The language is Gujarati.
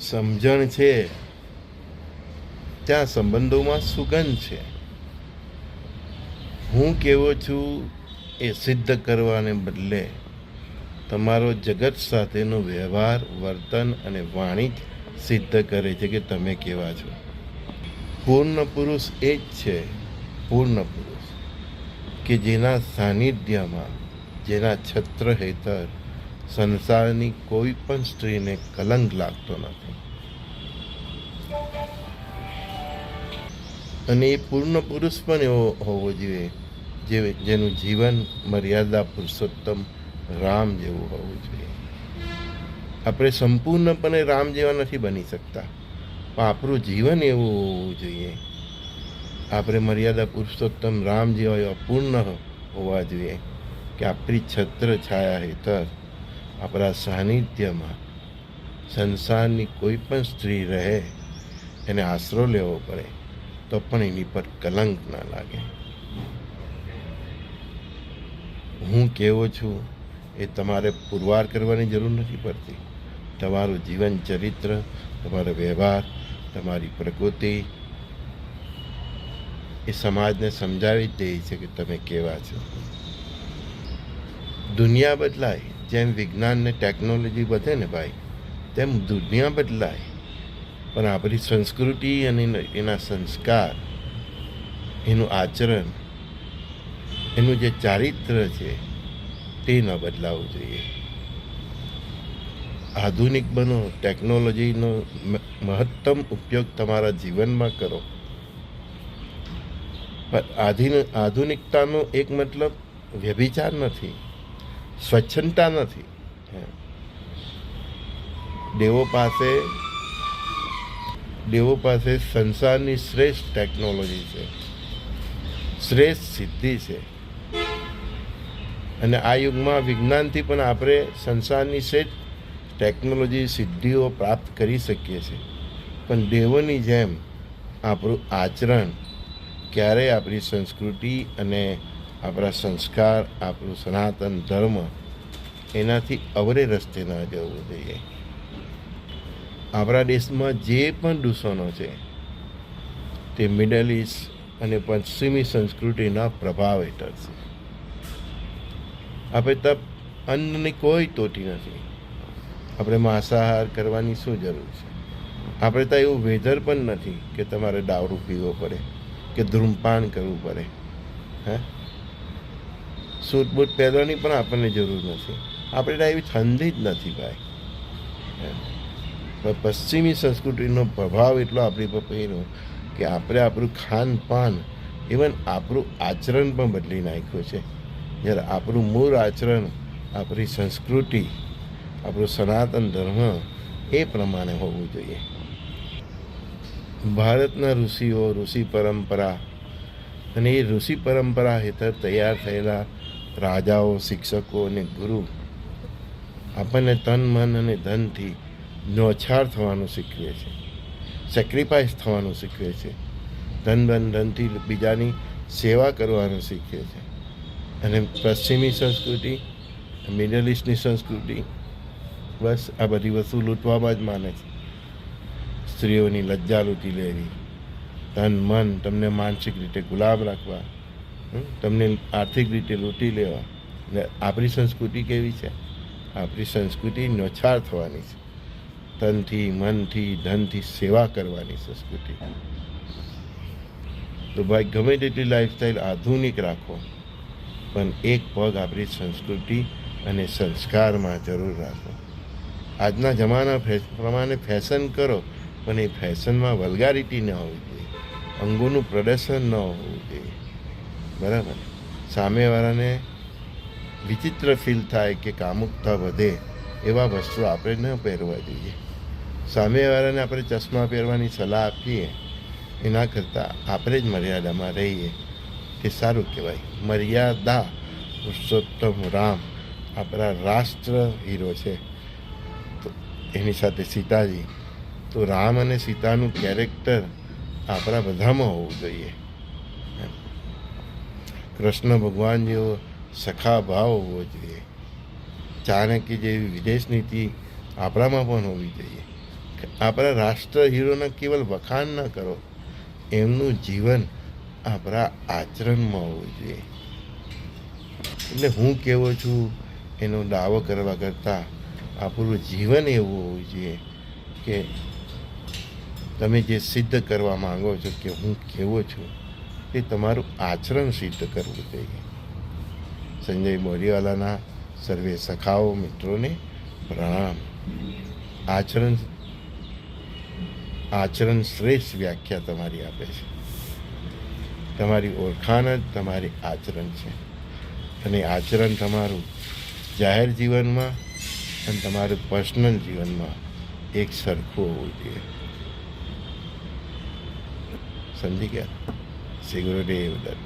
સમજણ છે. ત્યાં સંબંધોમાં સુગંધ છે. હું કેવો છું એ સિદ્ધ કરવાને બદલે તમારો જગત સાથેનો વ્યવહાર, વર્તન અને વાણી જ સિદ્ધ કરે છે કે તમે કેવા છો. પૂર્ણ પુરુષ એ જ છે, પૂર્ણ પુરુષ, કે જેના સાનિધ્યમાં, જેના છત્ર હેઠળ સંસારની કોઈ પણ સ્ત્રીને કલંક લાગતો નથી. અને એ પૂર્ણ પુરુષ પણ એવો હોવો જોઈએ, જે જેનું જીવન મર્યાદા પુરુષોત્તમ રામ જેવું હોવું જોઈએ. આપણે સંપૂર્ણપણે રામ જેવા નથી બની શકતા, પણ આપણું જીવન એવું હોવું જોઈએ. આપણે મર્યાદા પુરુષોત્તમ રામ જેવા એવા પૂર્ણ હોવા જોઈએ, કે આપણી છત્ર છાયા હેઠળ આપણા સાનિધ્યમાં સંસારની કોઈ પણ સ્ત્રી રહે, એને આશરો લેવો પડે, તો પણ એની પર કલંક ના લાગે. હું કેવો છું એ તમારે પુરવાર કરવાની જરૂર નથી પડતી. તમારું જીવન ચરિત્ર, તમારો વ્યવહાર, તમારી પ્રકૃતિ એ સમાજને સમજાવી જ દે છે કે તમે કેવા છો. દુનિયા બદલાય જેમ વિજ્ઞાન ને ટેકનોલોજી વધે ને ભાઈ, તેમ દુનિયા બદલાય. પણ આપણી સંસ્કૃતિ અને એના- સંસ્કાર, એનું આચરણ, એનું જે ચારિત્ર છે, તે ન બદલાવવું જોઈએ. આધુનિક બનો ટેકનોલોજીનો મહત્તમ ઉપયોગ તમારા જીવનમાં કરો. પણ આધુનિકતાનો એક મતલબ વ્યભિચાર નથી. સ્વચ્છતા નથી. દેવો પાસે દેવો પાસે સંસારની શ્રેષ્ઠ ટેકનોલોજી છે. શ્રેષ્ઠ સિદ્ધિ છે. અને આ યુગમાં વિજ્ઞાનથી પણ આપણે સંસારની શ્રેષ્ઠ ટેકનોલોજી સિદ્ધિઓ પ્રાપ્ત કરી શકીએ છીએ. પણ દેવોની જેમ આપણું આચરણ ક્યારેય આપણી સંસ્કૃતિ અને આપણા સંસ્કાર આપણું સનાતન ધર્મ એનાથી અવરે રસ્તે ન જવું જોઈએ. આપણા દેશમાં જે પણ દૂષણો છે, તે મિડલ ઇસ્ટ અને પશ્ચિમી સંસ્કૃતિના પ્રભાવ હેઠળ છે આપણે તપ અન્નની કોઈ તોટી નથી. આપણે માંસાહાર કરવાની શું જરૂર છે? આપણે તો એવું વેધર પણ નથી કે તમારે દારૂ પીવો પડે, કે ધૂમપાન કરવું પડે, હે? સૂટ બૂટ પહેરવાની પણ આપણને જરૂર નથી. આપણે એવી ઠંડી જ નથી ભાઈ. પશ્ચિમી સંસ્કૃતિનો પ્રભાવ એટલો આપણી પર પડ્યો કે આપણે આપણું ખાનપાન ઇવન આપણું આચરણ પણ બદલી નાખ્યું છે. જ્યારે આપણું મૂળ આચરણ, આપણી સંસ્કૃતિ, આપણું સનાતન ધર્મ એ પ્રમાણે હોવું જોઈએ. ભારતના ઋષિઓ, ઋષિ પરંપરા અને એ ઋષિ પરંપરા હેઠળ તૈયાર થયેલા રાજાઓ, શિક્ષકો અને ગુરુ આપણને તન, મન અને ધનથી નોછાર થવાનું શીખવે છે. સેક્રિફાઈસ થવાનું શીખવે છે. ધન ધન ધનથી બીજાની સેવા કરવાનું શીખવે છે. અને પશ્ચિમી સંસ્કૃતિ મિડલ ઇસ્ટની સંસ્કૃતિ, બસ આ બધી વસ્તુ લૂંટવામાં જ માને છે. સ્ત્રીઓની લજ્જા લૂંટી લેવી તન મન, તમને માનસિક રીતે ગુલામ રાખવા? તમને આર્થિક રીતે લૂંટી લેવા. ને આપણી સંસ્કૃતિ કેવી છે? આપણી સંસ્કૃતિ નોછાર થવાની છે. તનથી, મનથી, ધનથી સેવા કરવાની સંસ્કૃતિ. તો ભાઈ, ગમે તેટલી લાઈફસ્ટાઈલ આધુનિક રાખો, પણ એક પગ આપણી સંસ્કૃતિ અને સંસ્કારમાં જરૂર રાખો. આજના જમાના પ્રમાણે ફેશન કરો, પણ એ ફેશનમાં વલ્ગારિટી ન હોવી જોઈએ. અંગોનું પ્રદર્શન ન હોવું જોઈએ. બરાબર. સામેવાળાને વિચિત્ર ફીલ થાય કે કામુકતા વધે એવા વસ્ત્રો આપણે ન પહેરવા જોઈએ. સામેવાળાને આપણે ચશ્મા પહેરવાની સલાહ આપીએ, એના કરતાં આપણે જ મર્યાદામાં રહીએ તે સારું કહેવાય. મર્યાદા પુરુષોત્તમ રામ આપણા રાષ્ટ્ર હીરો છે. તો એની સાથે સીતાજી. તો રામ અને સીતાનું કેરેક્ટર આપણા બધામાં હોવું જોઈએ. કૃષ્ણ ભગવાન જેવો સખા ભાવ હોવો જોઈએ. ચાણક્ય જેવી વિદેશ નીતિ આપણામાં પણ હોવી જોઈએ. આપણા રાષ્ટ્ર હીરોના કેવલ વખાણ ન કરો. એમનું જીવન આપણા આચરણમાં હોવું જોઈએ. એટલે હું કેવો છું, એનો દાવો કરવા કરતાં આપણું જીવન એવું હોવું જોઈએ કે તમે જે સિદ્ધ કરવા માંગો છો કે હું કેવો છું તે તમારું આચરણ સિદ્ધ કરવું જોઈએ સંજય મોરીવાલાના સર્વે સખાઓ મિત્રોને પ્રણામ. આચરણ આચરણ શ્રેષ્ઠ વ્યાખ્યા તમારી આપે છે. તમારી ઓળખાણ જ તમારી આચરણ છે. અને આચરણ તમારું જાહેર જીવનમાં અને તમારું પર્સનલ જીવનમાં એક સરખું હોવું જોઈએ. સમજી ગયા security that